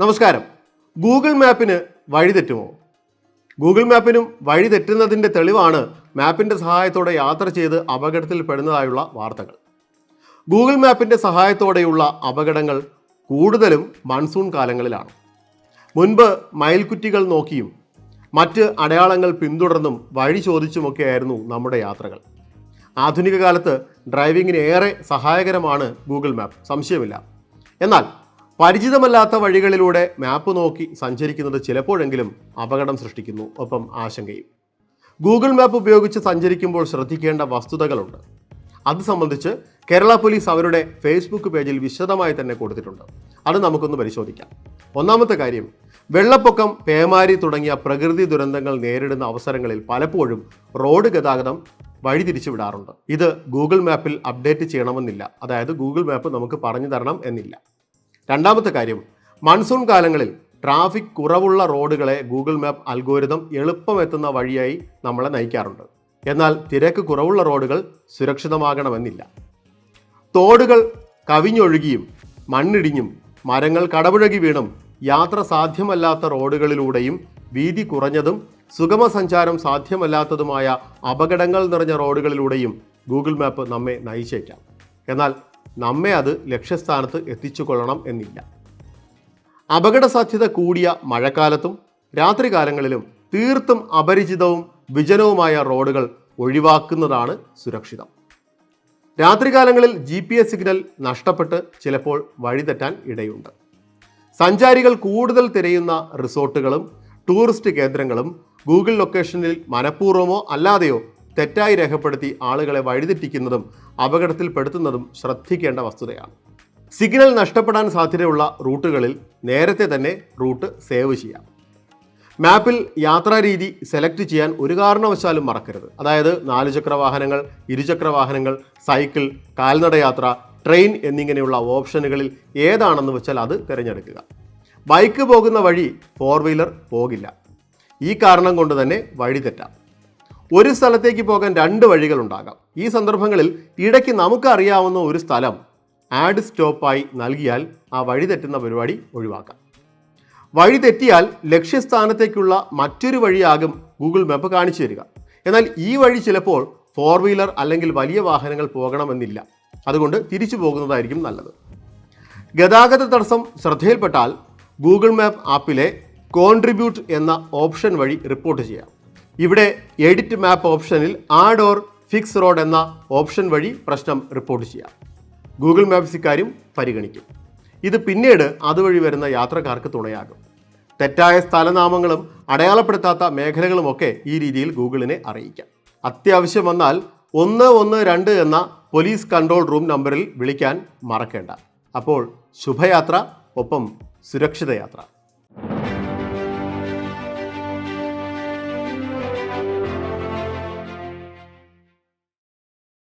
നമസ്കാരം. ഗൂഗിൾ മാപ്പിന് വഴി തെറ്റുമോ? ഗൂഗിൾ മാപ്പിനും വഴി തെറ്റുന്നതിന്റെ തെളിവാണ് മാപ്പിന്റെ സഹായത്തോടെ യാത്ര ചെയ്ത് അപകടത്തിൽ പെടുന്നതായുള്ള വാർത്തകൾ. ഗൂഗിൾ മാപ്പിന്റെ സഹായത്തോടെയുള്ള അപകടങ്ങൾ കൂടുതലും മൺസൂൺ കാലങ്ങളിലാണ്. മുൻപ് മയിൽക്കുറ്റികൾ നോക്കിയും മറ്റ് അടയാളങ്ങൾ പിന്തുടർന്നും വഴി ചോദിച്ചുമൊക്കെയായിരുന്നു നമ്മുടെ യാത്രകൾ. ആധുനിക കാലത്ത് ഡ്രൈവിങ്ങിന് ഏറെ സഹായകരമാണ് ഗൂഗിൾ മാപ്പ് സംശയമില്ല. എന്നാൽ പരിചിതമല്ലാത്ത വഴികളിലൂടെ മാപ്പ് നോക്കി സഞ്ചരിക്കുന്നത് ചിലപ്പോഴെങ്കിലും അപകടം സൃഷ്ടിക്കുന്നു. ഒപ്പം ആശങ്കയും. ഗൂഗിൾ മാപ്പ് ഉപയോഗിച്ച് സഞ്ചരിക്കുമ്പോൾ ശ്രദ്ധിക്കേണ്ട വസ്തുതകളുണ്ട്. അത് സംബന്ധിച്ച് കേരള പോലീസ് അവരുടെ ഫേസ്ബുക്ക് പേജിൽ വിശദമായി തന്നെ കൊടുത്തിട്ടുണ്ട്. അത് നമുക്കൊന്ന് പരിശോധിക്കാം. ഒന്നാമത്തെ കാര്യം വെള്ളപ്പൊക്കം പേമാരി തുടങ്ങിയ പ്രകൃതി ദുരന്തങ്ങൾ നേരിടുന്ന അവസരങ്ങളിൽ പലപ്പോഴും റോഡ് ഗതാഗതം വഴിതിരിച്ചു വിടാറുണ്ട് ഇത് ഗൂഗിൾ മാപ്പിൽ അപ്ഡേറ്റ് ചെയ്യണമെന്നില്ല. അതായത് ഗൂഗിൾ മാപ്പ് നമുക്ക് പറഞ്ഞു തരണം എന്നില്ല. രണ്ടാമത്തെ കാര്യം മൺസൂൺ കാലങ്ങളിൽ ട്രാഫിക് കുറവുള്ള റോഡുകളെ ഗൂഗിൾ മാപ്പ് അൽഗോരിതം എളുപ്പമെത്തുന്ന വഴിയായി നമ്മളെ നയിക്കാറുണ്ട്. എന്നാൽ തിരക്ക് കുറവുള്ള റോഡുകൾ സുരക്ഷിതമാകണമെന്നില്ല. തോടുകൾ കവിഞ്ഞൊഴുകിയും മണ്ണിടിഞ്ഞും മരങ്ങൾ കടപുഴകി വീണും യാത്ര സാധ്യമല്ലാത്ത റോഡുകളിലൂടെയും വീതി കുറഞ്ഞതും സുഗമ സഞ്ചാരം സാധ്യമല്ലാത്തതുമായ അപകടങ്ങൾ നിറഞ്ഞ റോഡുകളിലൂടെയും ഗൂഗിൾ മാപ്പ് നമ്മെ നയിച്ചേക്കാം. എന്നാൽ നമ്മെ അത് ലക്ഷ്യസ്ഥാനത്ത് എത്തിച്ചുകൊള്ളണം എന്നില്ല. അപകട സാധ്യത കൂടിയ മഴക്കാലത്തും രാത്രികാലങ്ങളിലും തീർത്തും അപരിചിതവും വിജനവുമായ റോഡുകൾ ഒഴിവാക്കുന്നതാണ് സുരക്ഷിതം. രാത്രികാലങ്ങളിൽ ജി പി എസ് സിഗ്നൽ നഷ്ടപ്പെട്ട് ചിലപ്പോൾ വഴിതെറ്റാൻ ഇടയുണ്ട്. സഞ്ചാരികൾ കൂടുതൽ തിരയുന്ന റിസോർട്ടുകളും ടൂറിസ്റ്റ് കേന്ദ്രങ്ങളും ഗൂഗിൾ ലൊക്കേഷനിൽ മനഃപൂർവമോ അല്ലാതെയോ തെറ്റായി രേഖപ്പെടുത്തി ആളുകളെ വഴിതെറ്റിക്കുന്നതും അപകടത്തിൽപ്പെടുത്തുന്നതും ശ്രദ്ധിക്കേണ്ട വസ്തുതയാണ്. സിഗ്നൽ നഷ്ടപ്പെടാൻ സാധ്യതയുള്ള റൂട്ടുകളിൽ നേരത്തെ തന്നെ റൂട്ട് സേവ് ചെയ്യാം. മാപ്പിൽ യാത്രാരീതി സെലക്ട് ചെയ്യാൻ ഒരു കാരണവശാലും മറക്കരുത്. അതായത് നാലുചക്ര വാഹനങ്ങൾ ഇരുചക്ര വാഹനങ്ങൾ സൈക്കിൾ കാൽനടയാത്ര ട്രെയിൻ എന്നിങ്ങനെയുള്ള ഓപ്ഷനുകളിൽ ഏതാണെന്ന് വെച്ചാൽ അത് തിരഞ്ഞെടുക്കുക. ബൈക്ക് പോകുന്ന വഴി ഫോർ വീലർ പോകില്ല. ഈ കാരണം കൊണ്ട് തന്നെ വഴി തെറ്റാം. ഒരു സ്ഥലത്തേക്ക് പോകാൻ രണ്ട് വഴികളുണ്ടാകാം. ഈ സന്ദർഭങ്ങളിൽ ഇടയ്ക്ക് നമുക്ക് അറിയാവുന്ന ഒരു സ്ഥലം ആഡ് സ്റ്റോപ്പായി നൽകിയാൽ ആ വഴി തെറ്റുന്ന പരിപാടി ഒഴിവാക്കാം. വഴി തെറ്റിയാൽ ലക്ഷ്യസ്ഥാനത്തേക്കുള്ള മറ്റൊരു വഴിയാകും ഗൂഗിൾ മാപ്പ് കാണിച്ചു തരിക. എന്നാൽ ഈ വഴി ചിലപ്പോൾ ഫോർ വീലർ അല്ലെങ്കിൽ വലിയ വാഹനങ്ങൾ പോകണമെന്നില്ല. അതുകൊണ്ട് തിരിച്ചു പോകുന്നതായിരിക്കും നല്ലത്. ഗതാഗത തടസ്സം ശ്രദ്ധയിൽപ്പെട്ടാൽ ഗൂഗിൾ മാപ്പ് ആപ്പിലെ കോൺട്രിബ്യൂട്ട് എന്ന ഓപ്ഷൻ വഴി റിപ്പോർട്ട് ചെയ്യാം. ഇവിടെ എഡിറ്റ് മാപ്പ് ഓപ്ഷനിൽ ആഡ് ഓർ ഫിക്സ് റോഡ് എന്ന ഓപ്ഷൻ വഴി പ്രശ്നം റിപ്പോർട്ട് ചെയ്യാം. ഗൂഗിൾ മാപ്സ് ഇക്കാര്യം പരിഗണിക്കും. ഇത് പിന്നീട് അതുവഴി വരുന്ന യാത്രക്കാർക്ക് തുണയാകും. തെറ്റായ സ്ഥലനാമങ്ങളും അടയാളപ്പെടുത്താത്ത മേഖലകളുമൊക്കെ ഈ രീതിയിൽ ഗൂഗിളിനെ അറിയിക്കാം. അത്യാവശ്യം വന്നാൽ ഒന്ന് ഒന്ന് രണ്ട് എന്ന പോലീസ് കൺട്രോൾ റൂം നമ്പറിൽ വിളിക്കാൻ മറക്കേണ്ട. അപ്പോൾ ശുഭയാത്ര ഒപ്പം സുരക്ഷിത യാത്ര